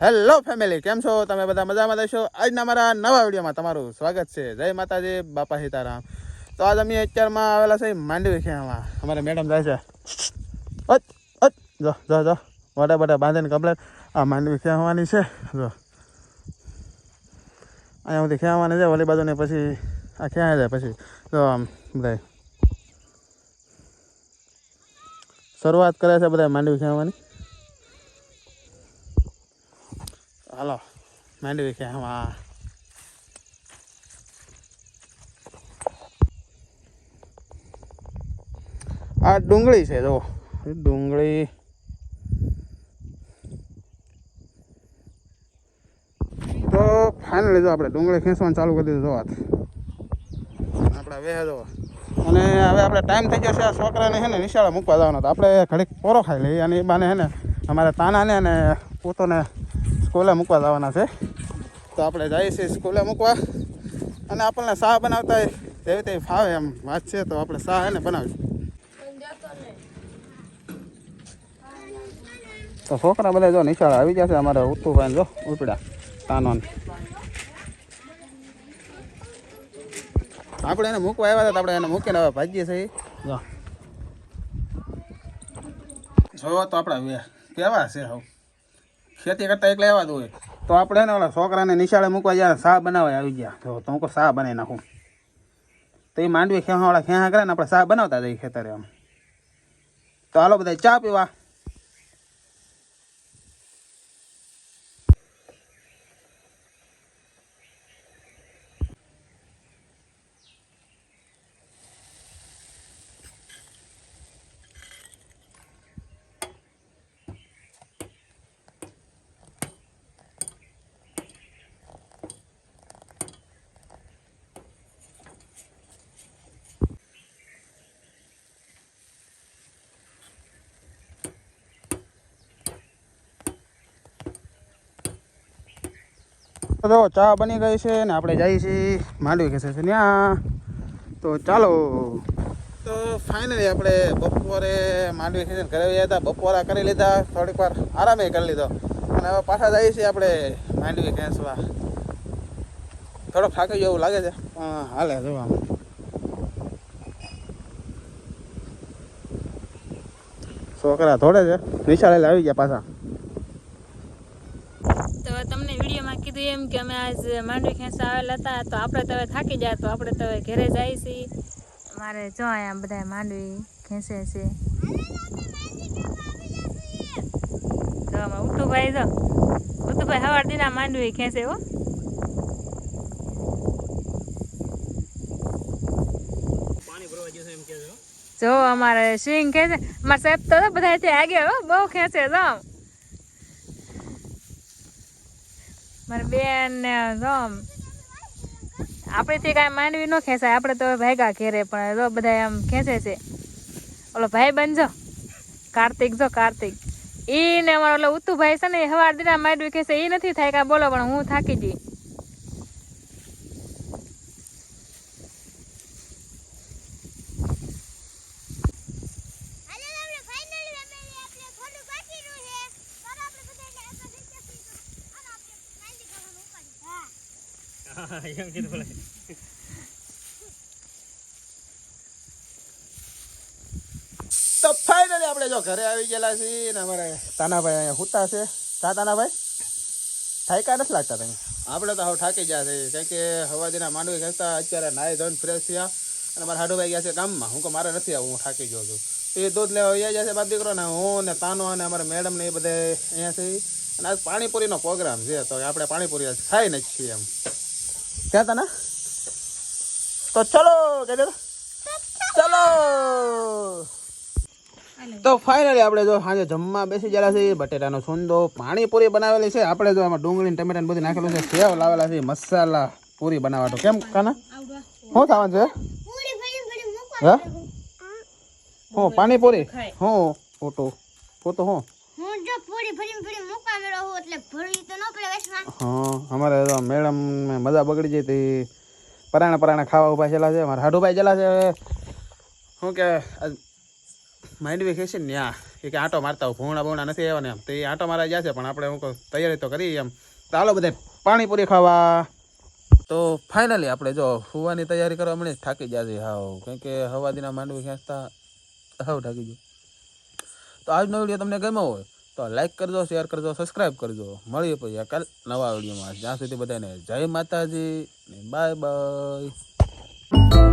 Hello family કેમ છો? તમે બધા મજામાં રહેશો આજના મારા નવા વિડીયોમાં તમારું સ્વાગત છે. જય માતાજી, બાપા સીતારામ. તો આજ અમે અત્યારમાં આવેલા છે માંડવી ખેવામાં. અમારે મેડમ જાય છે. અચ અચ જો જો જો. મોટા મોટા બાંધીને કમ્પ્લેટ આ માંડવી ખેવાની છે. જો. અહીંયા સુધી ખેવાની છે. ઓલી બાજુને પછી આ ખ્યા જાય પછી. જો આમ બધા શરૂઆત કરે છે બધા માંડવી ખેવાની હાલો માંડવી ખેવા આ ડુંગળી છે ડુંગળી તો ફાઇનલી જો આપણે ડુંગળી ખેંચવાનું ચાલુ કરી દીધું, જો વાત. આપણે હવે જો. અને હવે આપણે ટાઈમ થઈ જશે આ છોકરાને છે ને નિશાળે મૂકવા જવાનો. તો આપણે ઘડીક પોરો ખાઈ લઈએ અને એ બાને છે ને અમારે તાનાને અને પોતોને સ્કૂલે મૂકવા જવાના છે. તો આપણે જઈએ છીએ સ્કૂલે મૂકવા. અને આપણને શાહ બનાવતા હોય તેવી ફાવે એમ વાત છે, તો આપણે શાહ એને બનાવીશું. તો છોકરા બધા જો નિશાળ આવી જશે અમારે ઉત્તુભાઈ જો ઉપડા તાનો આપણે એને મૂકવા આવ્યા હતા આપણે એને મૂકીને હવે ભાજીએ છીએ. જો. તો આપણા કેવા છે હવે. ખેતી કરતા એકલા એવા હોય તો આપણે ને ઓલા છોકરાને નિશાળે મૂકવા જાય શાહ બનાવવા આવી ગયા. તો તો હું કહું બનાવી નાખું. તો એ માંડવી ખેવાવાળા ખેહા કરે ને આપણે શાહ બનાવતા જઈએ ખેતરે આમ. તો હાલો બધા ચા પીવા. તો ચા બની ગઈ છે ને આપણે જઈએ છીએ માંડવી કેસે છે ત્યાં. તો ચાલો. તો ફાઇનલી આપણે બપોરે માંડવી ખેંચીને ઘરે ગયા હતા. બપોરા કરી લીધા. થોડીક વાર આરામે કરી લીધો. અને હવે પાછા જઈએ છીએ આપણે માંડવી ખેંચવા થોડો થાકી જેવું લાગે છે. પણ હાલે જોવા છોકરા થોડે છે. નિશાળે આવી ગયા પાછા તો તમને વિડીયોમાં કીધું કે માંડવી ખેંચવા આવેલા હતા, તો આપણે તો હવે થાકી જાય તો આપણે તો હવે ઘરે જાય છીએ મારે જો અહીંયા બધા માંડવી ખેંચે છે. તો ઉઠુભાઈ જો. ઉઠુભાઈ હવાર દીના માંડવી ખેંચે હો. જો અમારે સ્વિંગ ખેંચે અમારા સાહેબ તો બધા ત્યાં આગળ બહુ ખેંચે જો. મારી બેન ને જોમ આપણેથી કાંઈ માંડવી ન ખેંચાય, આપણે તો ભાગ્યા ઘેરે, પણ જો બધા એમ ખેંચે છે. ઓલો ભાઈ બનજો કાર્તિક જો, કાર્તિક. ઈ ને અમારો ઓલો ઉતુભાઈ છે ને હવાર દીના માંડવી ખેંચે, એ નથી થાય કાંઈ બોલો, પણ હું થાકી જઈ તો ફાઇનલી આપણે જો ઘરે આવી ગયેલા છીએ ને અમારે તાનાભાઈ અહીંયા હુતા છે. કા તાનાભાઈ? થાયકા નથી લાગતા તમે? આપણે તો હવે થાકી ગયા છે કારણ કે હવાજીના માંડવી ખેંચતા અત્યારે નાહી ધોઈને ફ્રેશ થયા અને મારા હાડુભાઈ ગયા છે ગામમાં. હું કે મારે નથી આવું, હું થાકી ગયો છું. તો એ દૂધ લેવા આવી જશે બાદ દીકરો ને હું ને તાનો અને અમારા મેડમ ને એ બધે અહીંયા છે. અને આજ પાણીપુરીનો પ્રોગ્રામ છે, તો આપણે પાણીપુરી ખાઈ નથી છીએ એમ. ક્યાં તાના તો ચલો ચલો તો ફાઇનલી આપણે જો સાંજે જમવા બેસી ગયેલા છે બટેટાનો સુંદો પાણીપુરી બનાવેલી છે. આપણે જો આમાં ડુંગળી ટમેટા બધું નાખેલું છે. સેવ લાવેલા છે. મસાલા પૂરી બનાવવા. તો કેમ કાના? શું થવાનું છે? હા? હું પાણીપુરી. હું ફોટો. ફોટો હું. હું જો પૂરી ફરી ફરી મૂકા મેળો હું, અમારે તો મેડમ મજા બગડી જઈ હતી. પરાણા પરાણા ખાવા ઊભા છેલા છે મારા હાડુભાઈ જેલા છે. શું કે માંડવી ખેંચી ને ત્યાં. એ કે આંટો મારતા ભૂણા ભૂણા નથી આવ્યા ને એમ. તો એ આંટો મારા જશે પણ આપણે હું તૈયારી તો કરી એમ. ચાલો બધે પાણીપુરી ખાવા. તો ફાઇનલી આપણે જો સુવાની તૈયારી કરવા મળે થાકી જશે હાવ. કેમ કે હવાદીના માંડવી ખેંચતા હાવ થાકી ગયું. તો આજનો વીડિયો તમને ગમ્યો હોય તો લાઈક કરજો શેર કરજો સબસ્ક્રાઈબ કરજો. મળીએ પછી કાલ નવા વિડીયોમાં જ્યાં સુધી બધાને જય માતાજી બાય બાય